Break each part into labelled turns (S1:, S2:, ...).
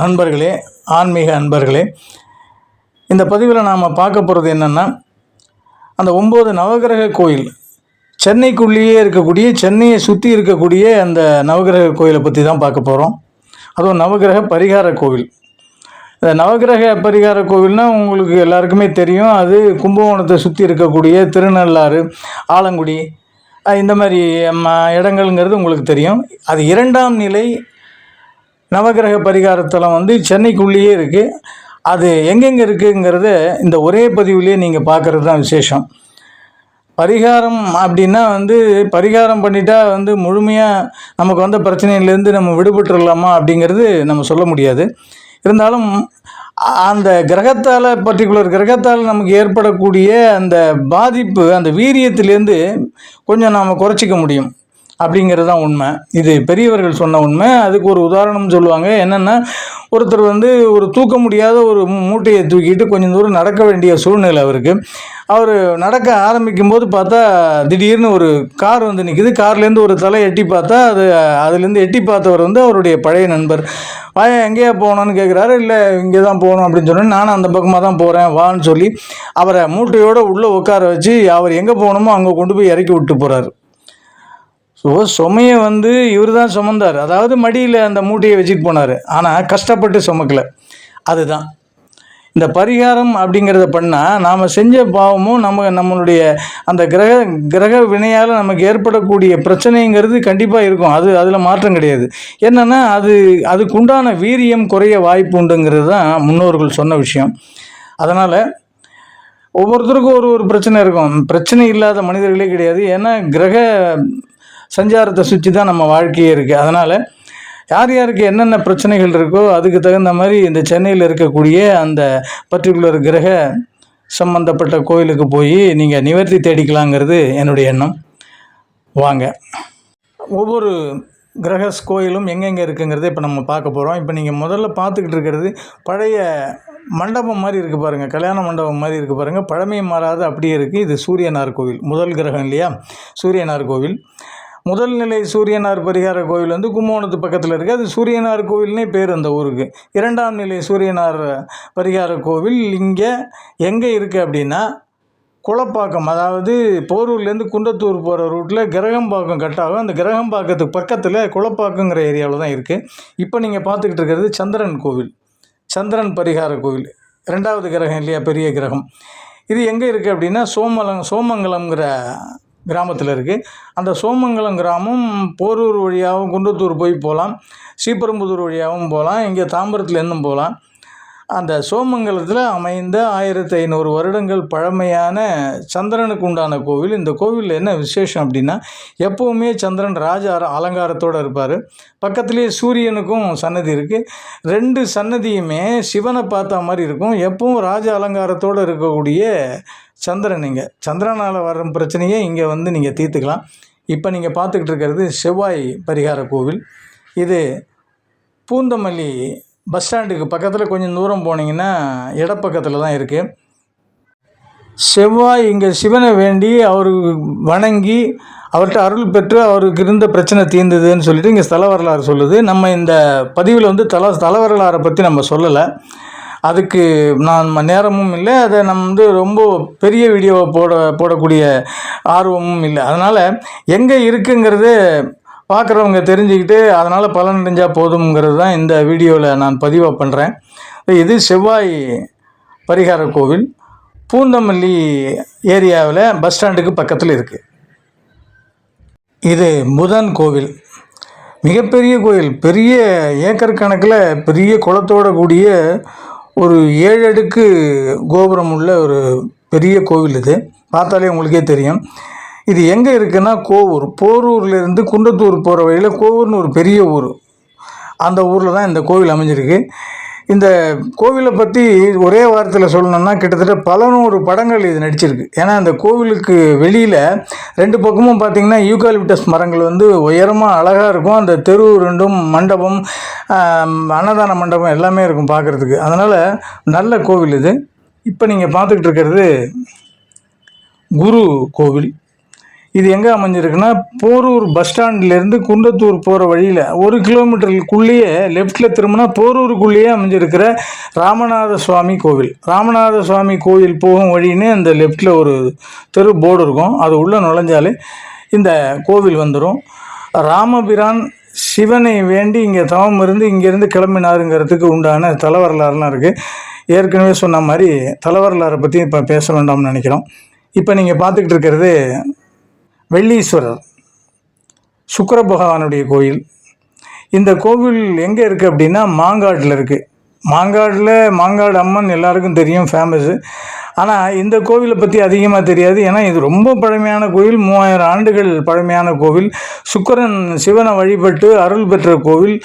S1: நண்பர்களே ஆன்மீக அன்பர்களே இந்த பதிவில் நாம் பார்க்க போகிறது என்னென்னா அந்த ஒம்பது நவகிரக கோயில் சென்னைக்குள்ளேயே இருக்கக்கூடிய சென்னையை சுற்றி இருக்கக்கூடிய அந்த நவகிரக கோயிலை பற்றி தான் பார்க்க போகிறோம் அதுவும் நவகிரக பரிகார கோவில். இந்த நவகிரக பரிகார கோவில்னால் உங்களுக்கு எல்லாருக்குமே தெரியும். அது கும்பகோணத்தை சுற்றி இருக்கக்கூடிய திருநள்ளாறு ஆலங்குடி இந்த மாதிரி இடங்கள்ங்கிறது உங்களுக்கு தெரியும். அது இரண்டாம் நிலை நவகிரக பரிகாரத்தலம் வந்து சென்னைக்குள்ளேயே இருக்குது அது எங்கெங்கே இருக்குங்கிறத இந்த ஒரே பதிவுலேயே நீங்கள் பார்க்குறது தான் விசேஷம். பரிகாரம் அப்படின்னா வந்து பரிகாரம் பண்ணிட்டா வந்து முழுமையாக நமக்கு வந்த பிரச்சனையிலேருந்து நம்ம விடுபட்டுறலாமா அப்படிங்கிறது நம்ம சொல்ல முடியாது. இருந்தாலும் அந்த கிரகத்தால் பர்டிகுலர் கிரகத்தால் நமக்கு ஏற்படக்கூடிய அந்த பாதிப்பு அந்த வீரியத்திலேருந்து கொஞ்சம் நாம் குறைச்சிக்க முடியும். அப்படிங்கிறது தான் உண்மை. இது பெரியவர்கள் சொன்ன உண்மை. அதுக்கு ஒரு உதாரணம் சொல்லுவாங்க. என்னென்னா ஒருத்தர் வந்து ஒரு தூக்க முடியாத ஒரு மூட்டையை தூக்கிட்டு கொஞ்சம் தூரம் நடக்க வேண்டிய சூழ்நிலை அவருக்கு. அவர் நடக்க ஆரம்பிக்கும் போது பார்த்தா திடீர்னு ஒரு கார் வந்து நிற்கிது கார்லேருந்து ஒரு தலை எட்டி பார்த்தா அது அதுலேருந்து எட்டி பார்த்தவர் வந்து அவருடைய பழைய நண்பர். வாயா எங்கேயா போகணும்னு கேட்குறாரு இல்லை இங்கே தான் போகணும் அப்படின்னு சொன்னேன் நானும் அந்த பக்கமாக தான் போகிறேன் வான்னு சொல்லி அவரை மூட்டையோடு உள்ளே உட்கார வச்சு அவர் எங்கே போகணுமோ அங்கே கொண்டு போய் இறக்கி விட்டு போகிறாரு ஸோ சுமையை வந்து இவர் தான் சுமந்தார். அதாவது மடியில் அந்த மூட்டையை வச்சுட்டு போனார். ஆனால் கஷ்டப்பட்டு சுமக்கலை. அதுதான். இந்த பரிகாரம் அப்படிங்கிறத பண்ணால் நாம் செஞ்ச பாவமும் நம்ம நம்மளுடைய அந்த கிரக கிரக வினையால் நமக்கு ஏற்படக்கூடிய பிரச்சனைங்கிறது கண்டிப்பாக இருக்கும். அது அதில் மாற்றம் கிடையாது. என்னென்னா அது அதுக்குண்டான வீரியம் குறைய வாய்ப்பு உண்டுங்கிறது தான் முன்னோர்கள் சொன்ன விஷயம். அதனால் ஒவ்வொருத்தருக்கும் ஒரு ஒரு பிரச்சனை இருக்கும். பிரச்சனை இல்லாத மனிதர்களே கிடையாது. ஏன்னா கிரக சஞ்சாரத்தை சுற்றி தான் நம்ம வாழ்க்கையே இருக்குது அதனால் யார் யாருக்கு என்னென்ன பிரச்சனைகள் இருக்கோ அதுக்கு தகுந்த மாதிரி இந்த சென்னையில் இருக்கக்கூடிய அந்த பர்டிகுலர் கிரக சம்பந்தப்பட்ட கோயிலுக்கு போய் நீங்கள் நிவர்த்தி தேடிக்கலாங்கிறது என்னுடைய எண்ணம். வாங்க. ஒவ்வொரு கிரகஸ் கோயிலும் எங்கெங்கே இருக்குங்கிறத இப்போ நம்ம பார்க்க போகிறோம் இப்போ நீங்கள் முதல்ல பார்த்துக்கிட்டு இருக்கிறது பழைய மண்டபம் மாதிரி இருக்குது பாருங்கள் கல்யாண மண்டபம் மாதிரி இருக்குது பாருங்கள் பழமை மாறாத அப்படியே இருக்குது இது சூரியனார் கோவில். முதல் கிரகம் இல்லையா? சூரியனார் கோவில். முதல் நிலை சூரியனார் பரிகார கோவில் வந்து கும்பகோணத்து பக்கத்தில் இருக்குது அது சூரியனார் கோவில்னே பேர் அந்த ஊருக்கு. இரண்டாம் நிலை சூரியனார் பரிகார கோவில் இங்கே எங்கே இருக்குது அப்படின்னா குளப்பாக்கம் அதாவது போரூர்லேருந்து குண்டத்தூர் போகிற ரூட்டில் கிரகம்பாக்கம் கட் ஆகும். அந்த கிரகம்பாக்கத்துக்கு பக்கத்தில் குளப்பாக்கங்கிற ஏரியாவில் தான் இருக்குது இப்போ நீங்கள் பார்த்துக்கிட்டு இருக்கிறது சந்திரன் கோவில். சந்திரன் பரிகார கோவில். ரெண்டாவது கிரகம் இல்லையா? பெரிய கிரகம். இது எங்கே இருக்குது அப்படின்னா சோமலம் சோமங்கலம்ங்கிற கிராமத்தில் இருக்குது அந்த சோமங்கலம் கிராமம் போரூர் வழியாகவும் குன்றத்தூர் போய் போகலாம். ஸ்ரீபெரும்புதூர் வழியாகவும் போகலாம். இங்கே தாம்பரத்துலேருந்தும் போகலாம். அந்த சோமங்கலத்தில் அமைந்த ஆயிரத்தி ஐநூறு வருடங்கள் பழமையான சந்திரனுக்கு உண்டான கோவில். இந்த கோவிலில் என்ன விசேஷம் அப்படின்னா எப்போவுமே சந்திரன் ராஜ அலங்காரத்தோடு இருப்பார். பக்கத்துலேயே சூரியனுக்கும் சன்னதி இருக்குது ரெண்டு சன்னதியுமே சிவனை பார்த்த மாதிரி இருக்கும். எப்பவும் ராஜ அலங்காரத்தோடு இருக்கக்கூடிய சந்திரன் இங்கே. சந்திரனால் வர பிரச்சனையே இங்கே வந்து நீங்கள் தீர்த்துக்கலாம். இப்போ நீங்கள் பார்த்துக்கிட்டு இருக்கிறது செவ்வாய் பரிகார கோவில். இது பூந்தமல்லி பஸ் ஸ்டாண்டுக்கு பக்கத்தில் கொஞ்சம் தூரம் போனீங்கன்னா இடப்பக்கத்தில் தான் இருக்குது செவ்வாய் இங்கே சிவனை வேண்டி அவர் வணங்கி அவர்கிட்ட அருள் பெற்று அவருக்கு இருந்த பிரச்சனை தீர்ந்ததுன்னு சொல்லிட்டு இங்கே ஸ்தல வரலாறு சொல்லுது. நம்ம இந்த பதிவில் வந்து தல ஸ்தல வரலாறை பற்றி நம்ம சொல்லலை. அதுக்கு நான் நேரமும் இல்லை அதை நம்ம வந்து ரொம்ப பெரிய வீடியோவை போட போடக்கூடிய ஆர்வமும் இல்லை. அதனால் எங்கே இருக்குங்கிறது பார்க்குறவங்க தெரிஞ்சுக்கிட்டு அதனால் பலன் அடைஞ்சால் போதுங்கிறது தான் இந்த வீடியோவில் நான் பதிவாக பண்ணுறேன். இது செவ்வாய் பரிகார கோவில் பூந்தமல்லி ஏரியாவில் பஸ் ஸ்டாண்டுக்கு பக்கத்தில் இருக்குது இது புதன் கோவில். மிகப்பெரிய கோயில் பெரிய ஏக்கர் கணக்கில் பெரிய குளத்தோட கூடிய ஒரு ஏழு அடுக்கு கோபுரம் உள்ள ஒரு பெரிய கோவில் இது. பார்த்தாலே உங்களுக்கே தெரியும். இது எங்கே இருக்குன்னா கோவூர். போரூர்லேருந்து குன்றத்தூர் போகிற வழியில் கோவூர்னு ஒரு பெரிய ஊர். அந்த ஊரில் தான் இந்த கோவில் அமைஞ்சிருக்கு. இந்த கோவிலை பற்றி ஒரே வாரத்தில் சொல்லணும்னா கிட்டத்தட்ட பல நூறு படங்கள் இது நடிச்சிருக்கு. ஏன்னா அந்த கோவிலுக்கு வெளியில் ரெண்டு பக்கமும் பார்த்திங்கன்னா யூகாலிப்டஸ் மரங்கள் வந்து உயரமாக அழகாக இருக்கும். அந்த தெரு ரெண்டும் மண்டபம் அன்னதான மண்டபம் எல்லாமே இருக்கும் பார்க்குறதுக்கு அதனால் நல்ல கோவில் இது. இப்போ நீங்கள் பார்த்துக்கிட்டு இருக்கிறது குரு கோவில். இது எங்கே அமைஞ்சிருக்குன்னா போரூர் பஸ் ஸ்டாண்ட்லேருந்து குன்றத்தூர் போகிற வழியில் ஒரு கிலோமீட்டருக்குள்ளேயே லெஃப்ட்டில் திரும்பினா போரூருக்குள்ளேயே அமைஞ்சிருக்கிற ராமநாத சுவாமி கோவில். ராமநாத சுவாமி கோவில் போகும் வழின்னு அந்த லெஃப்ட்டில் ஒரு தெரு போர்டு இருக்கும். அது உள்ளே நுழைஞ்சாலே இந்த கோவில் வந்துடும் ராமபிரான் சிவனை வேண்டி இங்கே தவம் இருந்து இங்கேருந்து கிளம்பினாருங்கிறதுக்கு உண்டான தலைவரலாறுலாம் இருக்குது ஏற்கனவே சொன்ன மாதிரி தலைவரலாறை பற்றி இப்போ பேச வேண்டாம்னு நினைக்கிறோம். இப்போ நீங்கள் பார்த்துக்கிட்டு இருக்கிறது வெள்ளீஸ்வரர் சுக்கர பகவானுடைய கோயில். இந்த கோவில் எங்கே இருக்குது அப்படின்னா மாங்காட்டில் இருக்குது மாங்காடில் மாங்காடு அம்மன் எல்லாருக்கும் தெரியும் ஃபேமஸ்ஸு ஆனால் இந்த கோவிலை பற்றி அதிகமாக தெரியாது. ஏன்னா இது ரொம்ப பழமையான கோவில். மூவாயிரம் ஆண்டுகள் பழமையான கோவில். சுக்கரன் சிவனை வழிபட்டு அருள் பெற்ற கோவில்.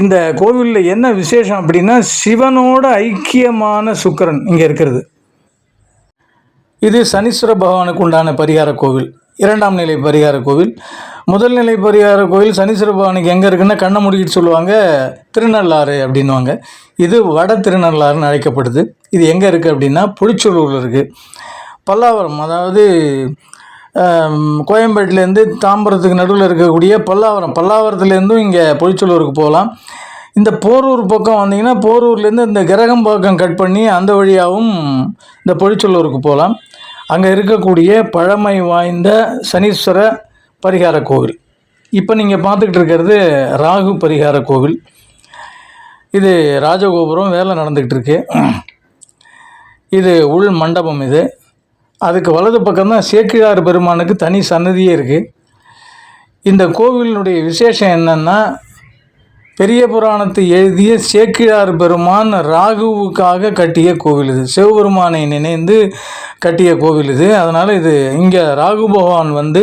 S1: இந்த கோவிலில் என்ன விசேஷம் அப்படின்னா சிவனோட ஐக்கியமான சுக்கரன் இங்கே இருக்கிறது. இது சனீஸ்வர பகவானுக்கு உண்டான பரிகார கோவில். இரண்டாம் நிலை பரிகார கோவில். முதல் நிலை பரிகார கோவில் சனீஸ்வர பகவானுக்கு எங்கே இருக்குன்னா கண்ணை முடிக்கிட்டு சொல்லுவாங்க திருநள்ளாறு அப்படின்வாங்க இது வட திருநள்ளாறுன்னு அழைக்கப்படுது. இது எங்கே இருக்குது அப்படின்னா புளிச்சலூரில் இருக்குது பல்லாவரம் அதாவது கோயம்பேட்டிலேருந்து தாம்பரத்துக்கு நடுவில் இருக்கக்கூடிய பல்லாவரம். பல்லாவரத்துலேருந்தும் இங்கே பொழிச்சலூருக்கு போகலாம். இந்த போரூர் பக்கம் வந்தீங்கன்னா போரூர்லேருந்து இந்த கிரகம் பக்கம் கட் பண்ணி அந்த வழியாகவும் இந்த பொழிச்சொல்லூருக்கு போகலாம். அங்கே இருக்கக்கூடிய பழமை வாய்ந்த சனீஸ்வர பரிகார கோவில். இப்போ நீங்கள் பார்த்துக்கிட்டு இருக்கிறது ராகு பரிகார கோவில். இது ராஜகோபுரம் வேலை நடந்துக்கிட்டு இருக்கு. இது உள் மண்டபம் இது. அதுக்கு வலது பக்கம்தான் சேக்கிழார் பெருமானுக்கு தனி சன்னதியே இருக்குது இந்த கோவிலினுடைய விசேஷம் என்னென்னா பெரிய புராணத்தை எழுதிய சேக்கிழார் பெருமான் ராகுவுக்காக கட்டிய கோவில் இது. சிவபெருமானை நினைந்து கட்டிய கோவில் இது. அதனால் இது இங்கே ராகு பகவான் வந்து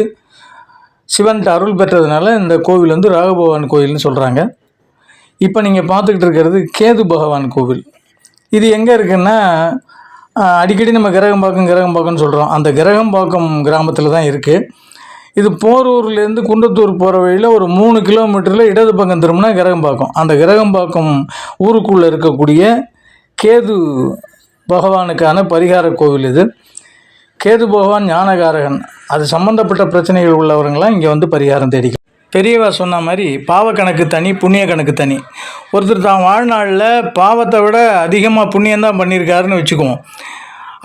S1: சிவன்ட்டு அருள் பெற்றதுனால இந்த கோவில் வந்து ராகு பகவான் கோவில்னு சொல்கிறாங்க இப்போ நீங்கள் பார்த்துக்கிட்டு இருக்கிறது கேது பகவான் கோவில். இது எங்கே இருக்குன்னா அடிக்கடி நம்ம கிரகம் பாக்கம் கிரகம் கிரகம்பாக்கம்னு சொல்கிறோம் அந்த கிரகம் பார்க்கும் கிராமத்தில் தான் இருக்குது இது போரூர்லேருந்து குன்றத்தூர் போகிற வழியில் ஒரு மூணு கிலோமீட்டரில் இடது பக்கம் திரும்பினா கிரகம்பாக்கம். அந்த கிரகம்பாக்கம் ஊருக்குள்ளே இருக்கக்கூடிய கேது பகவானுக்கான பரிகார கோவில் இது. கேது பகவான் ஞானகாரகன். அது சம்மந்தப்பட்ட பிரச்சனைகள் உள்ளவர்களாம் இங்கே வந்து பரிகாரம் தேடிக்கலாம். பெரியவா சொன்ன மாதிரி பாவ கணக்கு தனி புண்ணிய கணக்கு தனி. ஒருத்தர் தான் வாழ்நாளில் பாவத்தை விட அதிகமாக புண்ணியம்தான் பண்ணியிருக்காருன்னு வச்சுக்குவோம்.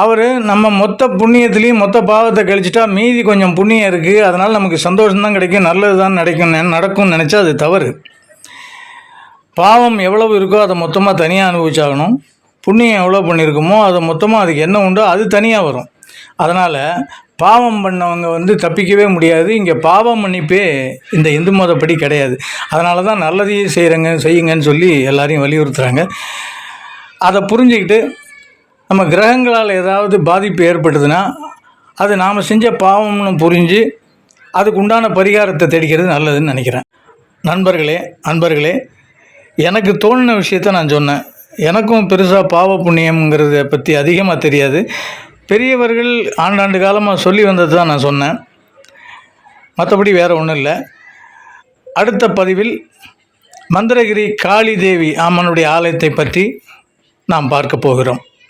S1: அவர் நம்ம மொத்த புண்ணியத்துலேயும் மொத்த பாவத்தை கழிச்சிட்டா மீதி கொஞ்சம் புண்ணியம் இருக்குது அதனால் நமக்கு சந்தோஷம்தான் கிடைக்கும் நல்லது தான் நடக்கும் நடக்கும்னு நினச்சா அது தவறு. பாவம் எவ்வளவு இருக்கோ அதை மொத்தமாக தனியாக அனுபவிச்சாகணும். புண்ணியம் எவ்வளோ பண்ணியிருக்குமோ அதை மொத்தமாக அதுக்கு என்ன உண்டோ அது தனியாக வரும். அதனால் பாவம் பண்ணவங்க வந்து தப்பிக்கவே முடியாது. இங்கே பாவம் மன்னிப்பே இந்த இந்து மதப்படி கிடையாது. அதனால தான் நல்லதையே செய்கிறங்க செய்யுங்கன்னு சொல்லி எல்லாரையும் வலியுறுத்துகிறாங்க அதை புரிஞ்சுக்கிட்டு நம்ம கிரகங்களால் ஏதாவது பாதிப்பு ஏற்பட்டதுன்னா அது நாம் செஞ்ச பாவம்னு புரிஞ்சு அதுக்கு உண்டான பரிகாரத்தை தேடிக்கிறது நல்லதுன்னு நினைக்கிறேன். நண்பர்களே அன்பர்களே எனக்கு தோணின விஷயத்த நான் சொன்னேன். எனக்கும் பெருசாக பாவ புண்ணியம்ங்கிறத பற்றி அதிகமாக தெரியாது. பெரியவர்கள் ஆண்டாண்டு காலமாக சொல்லி வந்தது தான் நான் சொன்னேன். மற்றபடி வேறு ஒன்றும் இல்லை. அடுத்த பதிவில் மந்திரகிரி காளி தேவி அம்மனுடைய ஆலயத்தை பற்றி நாம் பார்க்க போகிறோம்.